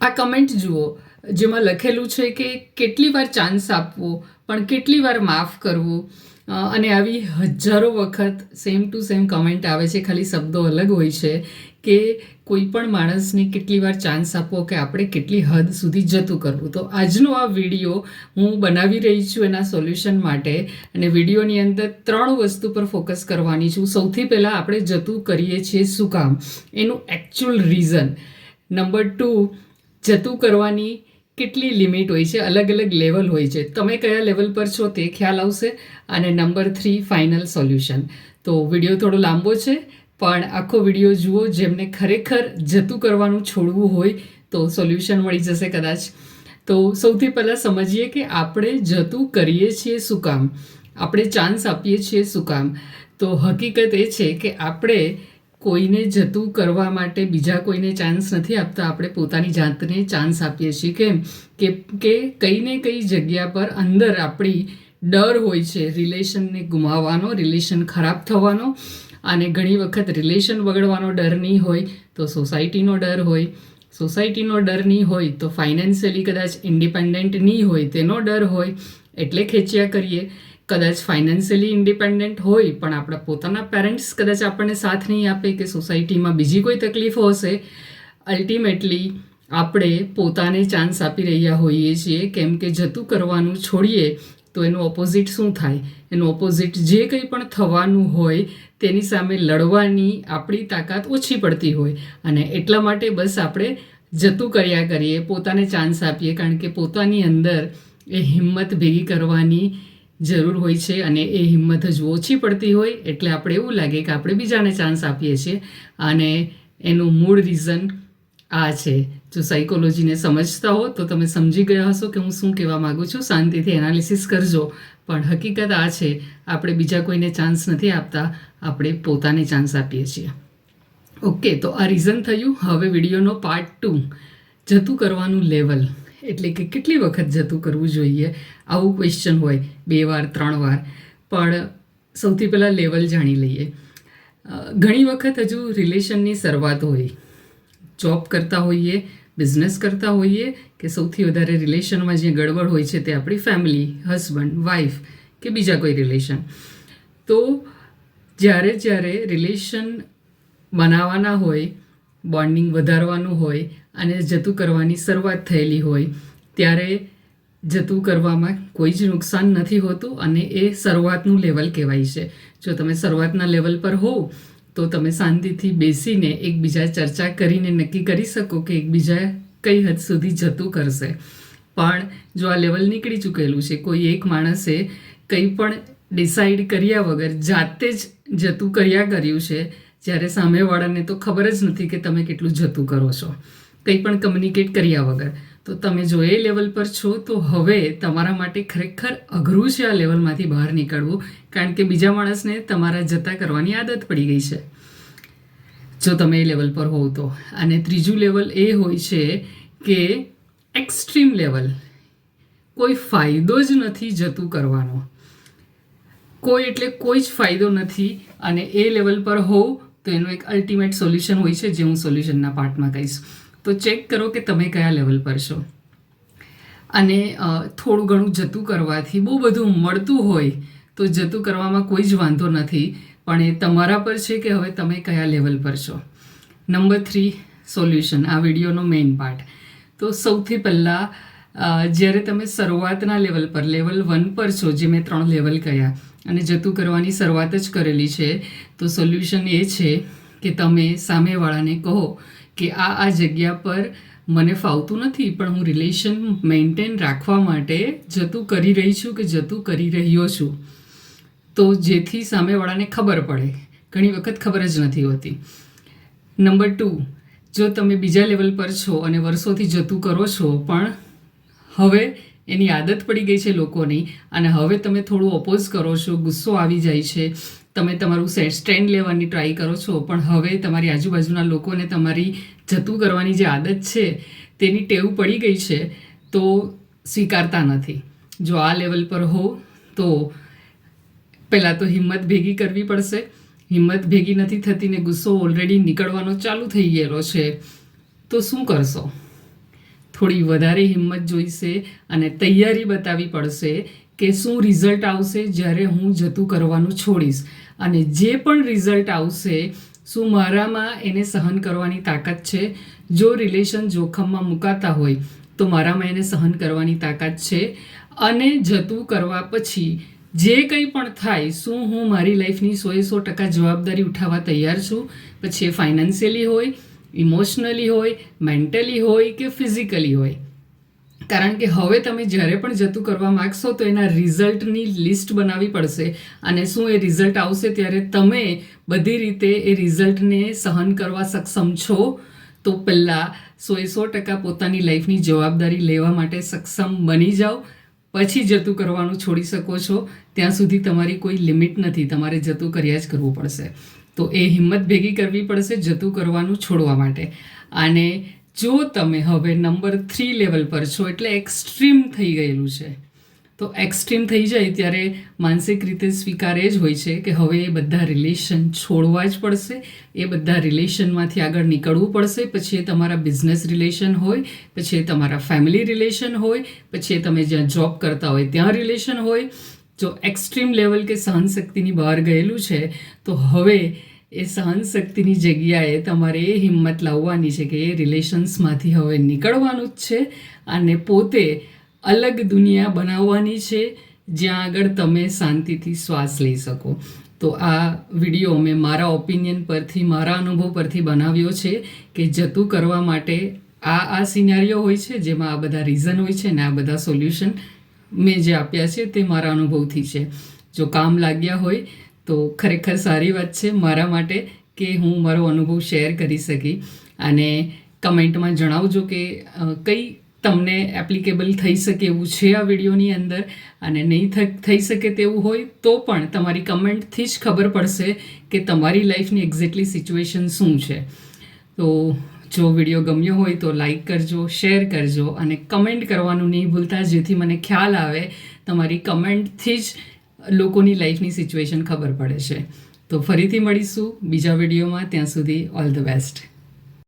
આ કમેન્ટ જુઓ, જેમાં લખેલું છે કે કેટલી વાર ચાન્સ આપવો, પણ કેટલી વાર માફ કરવું અને આવી હજારો વખત સેમ ટુ સેમ કમેન્ટ આવે છે, ખાલી શબ્દો અલગ હોય છે, કે કોઈ પણ માણસને કેટલી વાર ચાન્સ આપવો કે આપણે કેટલી હદ સુધી જતું કરવું. તો આજનો આ વીડિયો હું બનાવી રહી છું એના સોલ્યુશન માટે, અને વિડીયોની અંદર ત્રણ વસ્તુ પર ફોકસ કરવાની છું. સૌથી પહેલાં આપણે જતું કરીએ છીએ શું કામ? એનું એકચ્યુઅલ રીઝન નંબર ટુ જતું કરવાની કેટલી લિમિટ હોય છે, અલગ અલગ લેવલ હોય છે. તમે કયા લેવલ પર છો તે ખ્યાલ આવશે અને નંબર થ્રી ફાઇનલ સોલ્યુશન. તો વીડિયો થોડો લાંબો છે, પણ આખો વીડિયો જુઓ, જેમને ખરેખર જતું કરવાનું છોડવું હોય તો સોલ્યુશન મળી જશે કદાચ. તો સૌથી પહેલાં સમજીએ કે આપણે જતું કરીએ છીએ શું કામ? આપણે ચાન્સ આપીએ છીએ શું કામ? તો હકીકત એ છે કે આપણે કોઈને જતું કરવા માટે બીજા કોઈને ચાન્સ નથી આપતા, આપણે પોતાની જાતને ચાન્સ આપીએ છીએ. કેમ કે કે કઈ ને કઈ જગ્યા પર અંદર આપણી ડર હોય છે રિલેશનને ગુમાવવાનો રિલેશન ખરાબ થવાનો અને ઘણી વખત રિલેશન બગડવાનો ડર નહીં હોય તો સોસાયટીનો ડર હોય. સોસાયટીનો ડર નહીં હોય તો ફાઇનાન્શિયલી કદાચ ઇન્ડિપેન્ડન્ટ નહીં હોય તેનો ડર હોય. એટલે ખેંચ્યા કરીએ. કદાચ ફાઇનાન્શિયલી ઇન્ડિપેન્ડન્ટ હોય, પણ આપણા પોતાના પેરેન્ટ્સ કદાચ આપણને સાથ નહીં આપે કે સોસાયટીમાં બીજી કોઈ તકલીફો હશે અલ્ટિમેટલી આપણે પોતાને ચાન્સ આપી રહ્યા હોઈએ છીએ. કેમ કે જતું કરવાનું છોડીએ, તો એનું ઓપોઝિટ શું થાય? એનું ઓપોઝિટ જે કંઈ પણ થવાનું હોય, તેની સામે લડવાની આપણી તાકાત ઓછી પડતી હોય. અને એટલા માટે બસ આપણે જતું કર્યા કરીએ, પોતાને ચાન્સ આપીએ, કારણ કે પોતાની અંદર એ હિંમત ભેગી કરવાની જરૂર હોય છે અને એ હિંમત જ ઓછી પડતી હોય એટલે આપણે એવું લાગે કે આપણે બીજાને ચાન્સ આપીએ છીએ. અને એનું મૂળ રીઝન આ છે. જો સાયકોલોજીને સમજતા હો તો તમે સમજી ગયા હશો કે હું શું કહેવા માગું છું. શાંતિથી એનાલિસિસ કરજો. પણ હકીકત આ છે, આપણે બીજા કોઈને ચાન્સ નથી આપતા. આપણે પોતાને ચાન્સ આપીએ છીએ. ઓકે તો આ રીઝન થયું. હવે વિડીયોનો પાર્ટ ટુ જતું કરવાનું લેવલ એટલે કે કેટલી વખત જતું કરવું જોઈએ? આવું ક્વેશ્ચન હોય, બે વાર, ત્રણ વાર. પણ સૌથી પહેલાં લેવલ જાણી લઈએ. ઘણી વખત હજુ રિલેશનની શરૂઆત હોય. જોબ કરતા હોઈએ બિઝનેસ કરતા હોઈએ, કે સૌથી વધારે રિલેશનમાં જે ગડબડ હોય છે તે આપણી ફેમિલી હસબન્ડ વાઈફ કે બીજા કોઈ રિલેશન તો જ્યારે જ્યારે રિલેશન બનાવવાના હોય બોન્ડિંગ વધારવાનું હોય અને જતું કરવાની શરૂઆત થયેલી હોય, ત્યારે જતું કરવામાં કોઈ જ નુકસાન નથી હોતું અને એ શરૂઆતનું લેવલ કહેવાય છે. જો તમે શરૂઆતના લેવલ પર હોવ, તો તમે શાંતિથી બેસીને એકબીજા ચર્ચા કરીને નક્કી કરી શકો કે એકબીજા કઈ હદ સુધી જતું કરશે. પણ જો આ લેવલ નીકળી ચૂકેલું છે, કોઈ એક માણસે કંઈ પણ ડિસાઈડ કર્યા વગર જાતે જ જતું કર્યા કર્યું છે, જ્યારે સામેવાળાને તો ખબર જ નથી કે તમે કેટલું જતું કરો છો. કંઈ પણ કમ્યુનિકેટ કર્યા વગર. તો તમે જો એ લેવલ પર છો, તો હવે તમારા માટે ખરેખર અઘરું છે આ લેવલમાંથી બહાર નીકળવું, કારણ કે બીજા માણસને તમારા જતા કરવાની આદત પડી ગઈ છે. જો તમે એ લેવલ પર હોવ તો. અને ત્રીજું લેવલ એ હોય છે કે એક્સ્ટ્રીમ લેવલ કોઈ ફાયદો જ નથી જતું કરવાનો. કોઈ એટલે કોઈ જ ફાયદો નથી. અને એ લેવલ પર હોવ તો એનું એક અલ્ટિમેટ સોલ્યુશન હોય છે, જે હું સોલ્યુશનના પાર્ટમાં કહીશ. તો ચેક કરો કે તમે કયા લેવલ પર છો. અને થોડું ઘણું જતું કરવાથી બહુ બધું મળતું હોય તો જતું કરવામાં કોઈ જ વાંધો નથી, પણ એ તમારા પર છે કે હવે તમે કયા લેવલ પર છો. નંબર થ્રી સોલ્યુશન આ વિડીયોનો મેઇન પાર્ટ તો સૌથી પહેલાં જ્યારે તમે શરૂઆતના લેવલ પર લેવલ વન પર છો, જે મેં ત્રણ લેવલ કહ્યા અને જતું કરવાની શરૂઆત જ કરેલી છે, તો સોલ્યુશન એ છે કે તમે સામેવાળાને કહો કે આ આ જગ્યા પર મને ફાવતું નથી, પણ હું રિલેશન મેન્ટેન રાખવા માટે જતું કરી રહી છું કે જતું કરી રહ્યો છું. તો જેથી સામેવાળાને ખબર પડે. ઘણી વખત ખબર જ નથી હોતી. નંબર ટુ, જો તમે બીજા લેવલ પર છો અને વર્ષોથી જતું કરો છો, પણ હવે એની આદત પડી ગઈ છે લોકોની અને હવે તમે થોડું ઓપોઝ કરો છો, ગુસ્સો આવી જાય છે તમે તમારું સ્ટેન્ડ લેવાની ટ્રાય કરો છો, પણ હવે તમારી આજુબાજુના લોકોને તમારી જતું કરવાની જે આદત છે, તેની ટેવ પડી ગઈ છે, તો સ્વીકારતા નથી. જો આ લેવલ પર હો, તો પહેલાં તો હિંમત ભેગી કરવી પડશે. હિંમત ભેગી નથી થતી ને ગુસ્સો ઓલરેડી નીકળવાનો ચાલુ થઈ ગયેલો છે. તો શું કરશો? થોડી વધારે હિંમત જોઈશે અને તૈયારી બતાવવી પડશે કે શું રિઝલ્ટ આવશે જ્યારે હું જતું કરવાનું છોડીશ. અને જે પણ રિઝલ્ટ આવશે, શું મારામાં એને સહન કરવાની તાકાત છે? જો રિલેશન જોખમમાં મુકાતા હોય, તો મારામાં એને સહન કરવાની તાકાત છે. અને જતું કરવા પછી જે કંઈ પણ થાય, શું હું મારી લાઈફની સોએ સો ટકા જવાબદારી ઉઠાવવા તૈયાર છું? પછી એ ફાઇનાન્શિયલી હોય, ઇમોશનલી હોય, મેન્ટલી હોય કે ફિઝિકલી હોય? કારણ કે હવે તમે જ્યારે પણ જતું કરવા માગશો તો એના રિઝલ્ટની લિસ્ટ બનાવવી પડશે અને શું એ રિઝલ્ટ આવશે ત્યારે તમે બધી રીતે એ રિઝલ્ટને સહન કરવા સક્ષમ છો. તો પહેલાં સોએ સો ટકા પોતાની લાઈફની જવાબદારી લેવા માટે સક્ષમ બની જાઓ. પછી જતું કરવાનું છોડી શકો છો. ત્યાં સુધી તમારી કોઈ લિમિટ નથી. તમારે જતું કર્યા જ કરવું પડશે. તો એ હિંમત ભેગી કરવી પડશે જતું કરવાનું છોડવા માટે. અને જો તમે હવે નંબર થ્રી લેવલ પર છો એટલે એક્સ્ટ્રીમ થઈ ગયેલું છે. તો એક્સ્ટ્રીમ થઈ જાય ત્યારે માનસિક રીતે સ્વીકારે જ હોય છે કે હવે એ બધા રિલેશન છોડવા જ પડશે, એ બધા રિલેશનમાંથી આગળ નીકળવું પડશે, પછી એ તમારા બિઝનેસ રિલેશન હોય, પછી એ તમારા ફેમિલી રિલેશન હોય, પછી એ તમે જ્યાં જોબ કરતા હોય ત્યાં રિલેશન હોય. જો એક્સ્ટ્રીમ લેવલ કે સહનશક્તિની બહાર ગયેલું છે, તો હવે એ સહનશક્તિની જગ્યાએ તમારે એ હિંમત લાવવાની છે કે એ રિલેશન્સમાંથી હવે નીકળવાનું જ છે અને પોતે અલગ દુનિયા બનાવવાની છે જ્યાં આગળ તમે શાંતિથી શ્વાસ લઈ શકો. તો આ વીડિયો મેં મારા ઓપિનિયન પરથી, મારા અનુભવ પરથી બનાવ્યો છે કે જતું કરવા માટે આ આ સિનારીઓ હોય છે, જેમાં આ બધા રીઝન હોય છે ને આ બધા સોલ્યુશન મેં જે આપ્યા છે તે મારા અનુભવથી છે. જો કામ લાગ્યા હોય તો ખરેખર સારી વાત છે મારા માટે કે હું મારો અનુભવ શેર કરી શકી અને કમેન્ટમાં જણાવજો કે કઈ તમને એપ્લિકેબલ થઈ શકે એવું છે આ વિડીયોની અંદર અને નહીં થઈ શકે તેવું હોય તો પણ તમારી કમેન્ટથી જ ખબર પડશે કે તમારી લાઈફની એક્ઝેક્ટલી સિચ્યુએશન શું છે. તો જો વીડિયો ગમ્યો હોય તો લાઈક કરજો, શેર કરજો અને કમેન્ટ કરવાનું નહીં ભૂલતા જેથી મને ખ્યાલ આવે તમારી કમેન્ટથી જ લોકોની લાઈફની સિચ્યુએશન ખબર પડે છે. તો ફરીથી મળીશું બીજા વિડીયોમાં. ત્યાં સુધી ઓલ ધ બેસ્ટ.